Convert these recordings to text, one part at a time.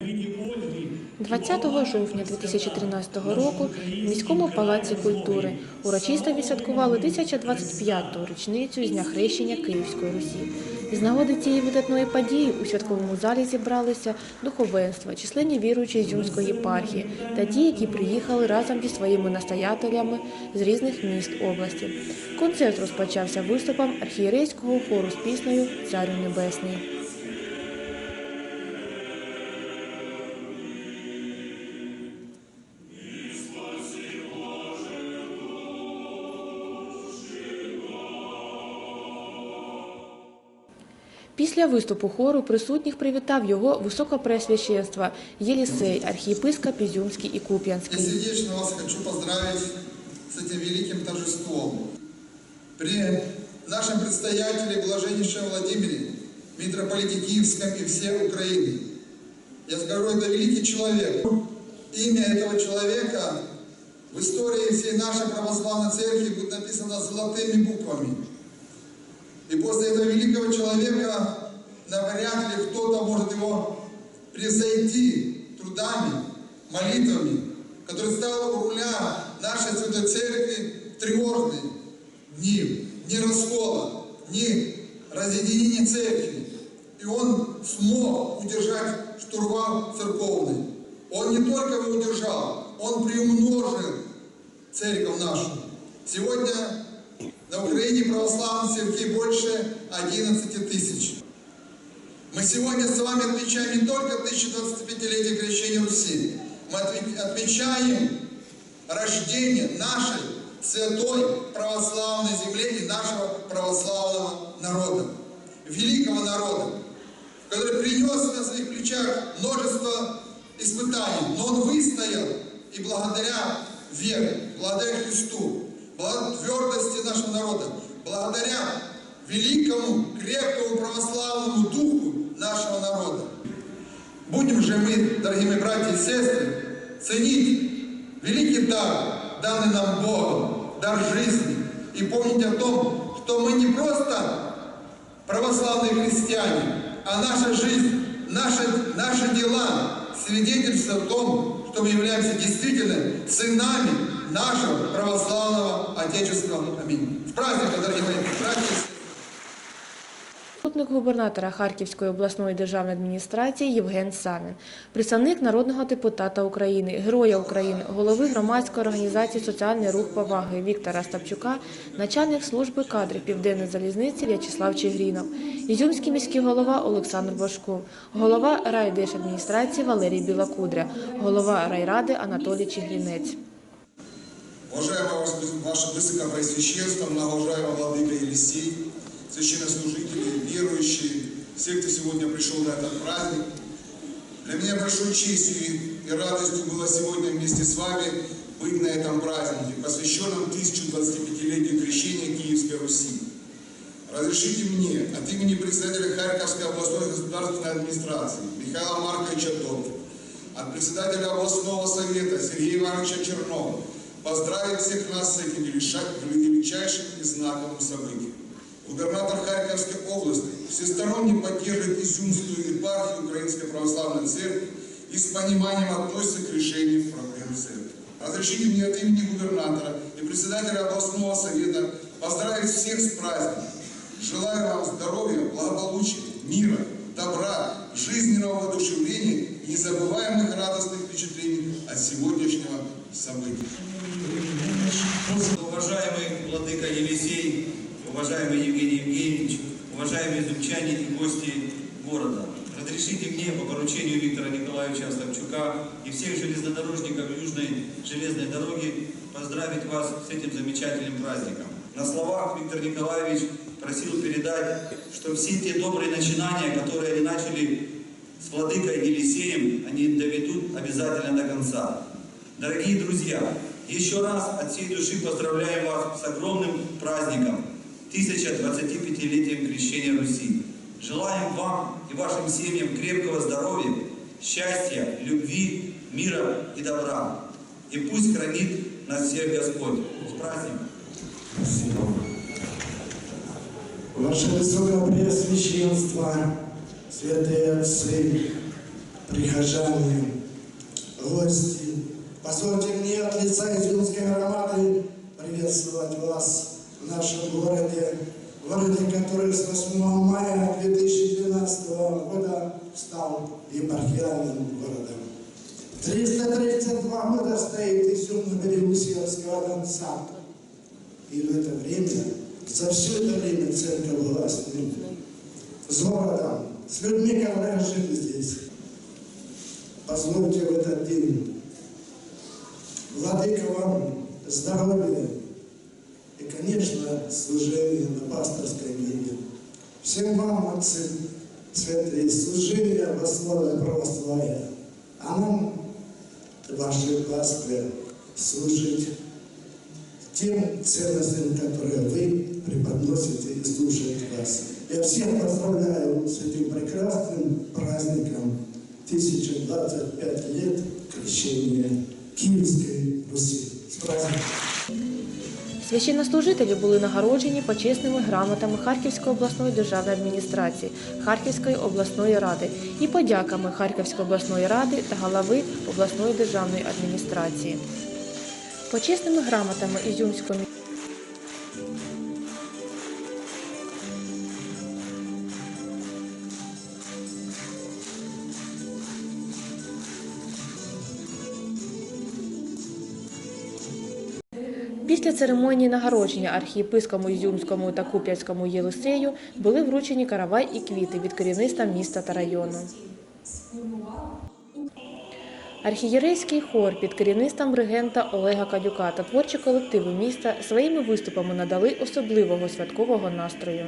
20 жовтня 2013 року в міському палаці культури урочисто відсвяткували 1025-ту річницю з дня хрещення Київської Русі. З нагоди цієї видатної події у святковому залі зібралися духовенство, численні віруючі з Юмської єпархії та ті, які приїхали разом зі своїми настоятелями з різних міст області. Концерт розпочався виступом архієрейського хору з піснею Царю Небесний. Після виступу хору присутніх привітав його високопресвященство Єлісей, архієпископ Ізюмський і И Куп'янський. сердечно вас хочу поздравить с этим великим торжеством. При нашем предстоятеле Блаженнейшем Владимире, митрополите Киевском и всей Украины. Я скажу, это великий человек. Имя этого человека в истории всей нашей православной церкви будет написано золотыми буквами. И после этого великого человека навряд ли кто-то может его превзойти трудами, молитвами, который стал у руля нашей Святой Церкви в тревожные дни, дни раскола, дни разъединения Церкви. И он смог удержать штурвал церковный. Он не только его удержал, он приумножил церковь нашу. Сегодня на Украине православных церквей больше 11 тысяч. Мы сегодня с вами отмечаем не только 1025-летие крещения Руси, мы отме- отмечаем рождение нашей святой православной земли и нашего православного народа, великого народа, который принес на своих плечах множество испытаний, но он выстоял и благодаря вере, благодаря Христу, твердости нашего народа, благодаря великому, крепкому православному духу нашего народа. Будем же мы, дорогие братья и сестры, ценить великий дар, данный нам Богом, дар жизни, и помнить о том, что мы не просто православные христиане, а наша жизнь, наши, наши дела свидетельствуют о том, что мы являемся действительно сынами нашего православного Отечества. Аминь. С праздником, дорогие мои и сестры! Заступник губернатора Харківської обласної державної адміністрації Євген Санин, представник народного депутата України, Героя України, голови громадської організації Соціальний рух поваги Віктора Стапчука, начальник служби кадрів Південної залізниці В'ячеслав Чигрінов, Ізюмський міський голова Олександр Башков, голова райдержадміністрації Валерій Білокудря, голова райради Анатолій Чигрінець. Уважаемое ваше- Высокопреосвященство, многоуважаемый Владыка Елисей, священнослужители, верующие, все, кто сегодня пришел на этот праздник. Для меня большой честью и радостью было сегодня вместе с вами быть на этом празднике, посвященном 1025-летию крещения Киевской Руси. Разрешите мне от имени председателя Харьковской областной государственной администрации Михаила Марковича Доброва, от председателя областного совета Сергея Ивановича Чернова поздравить всех нас с этим величайшим и знаковым событием. Губернатор Харьковской области всесторонне поддерживает Изюмскую епархию Украинской Православной Церкви и с пониманием относится к решению проблем церкви. Разрешите мне от имени губернатора и председателя областного совета поздравить всех с праздником. Желаю вам здоровья, благополучия, мира, добра, жизненного воодушевления и незабываемых радостных впечатлений от сегодняшнего события. Уважаемый Владыка Елисей, уважаемый Евгений Евгеньевич, уважаемые изучане и гости города, разрешите мне по поручению Виктора Николаевича Остапчука и всех железнодорожников Южной железной дороги поздравить вас с этим замечательным праздником. На словах Виктор Николаевич просил передать, что все те добрые начинания, которые они начали с Владыкой Елисеем, они доведут обязательно до конца. Дорогие друзья, еще раз от всей души поздравляем вас с огромным праздником, 1025-летием крещения Руси. Желаем вам и вашим семьям крепкого здоровья, счастья, любви, мира и добра. И пусть хранит нас всех Господь. С праздником! Ваше Высокопреосвященство, святые отцы, прихожане, гости. Позвольте мне от лица Изюмской громады приветствовать вас в нашем городе, городе, который с 8 мая 2012 года стал епархиальным городом. 332 года стоит Изюм на берегу Северского Донца. И в это время, за все это время церковь была с ним, с городом, с людьми, которые жили здесь. Позвольте в этот день, Владыка вам здоровья и, конечно, служения на пасторской ниве. Всем вам, отцы святые, служения во славе православия, а нам, вашей Пасхе, служить тем ценностям, которые вы преподносите и слушают вас. Я всех поздравляю с этим прекрасным праздником 1025 лет крещения Киевской Росії. Священнослужителі були нагороджені почесними грамотами Харківської обласної державної адміністрації, Харківської обласної ради і подяками Харківської обласної ради та голови обласної державної адміністрації. Почесними грамотами Ізюмської Після церемонії нагородження архієпискому Ізюмському та Куп'янському єлисею були вручені каравай і квіти від керівництва міста та району. Архієрейський хор під керівництвом регента Олега Кадюка та творчі колективи міста своїми виступами надали особливого святкового настрою.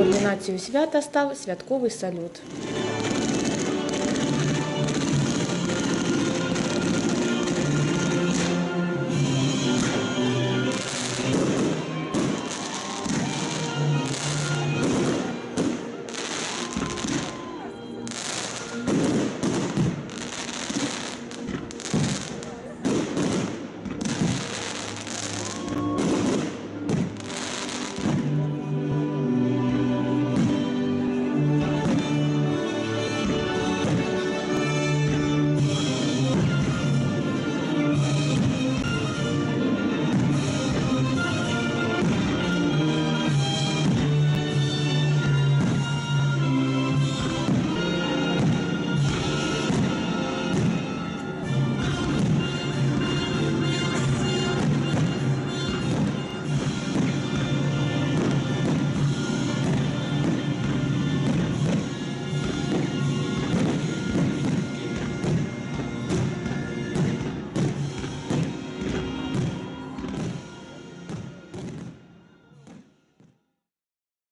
Кульмінацією свята став святковий салют.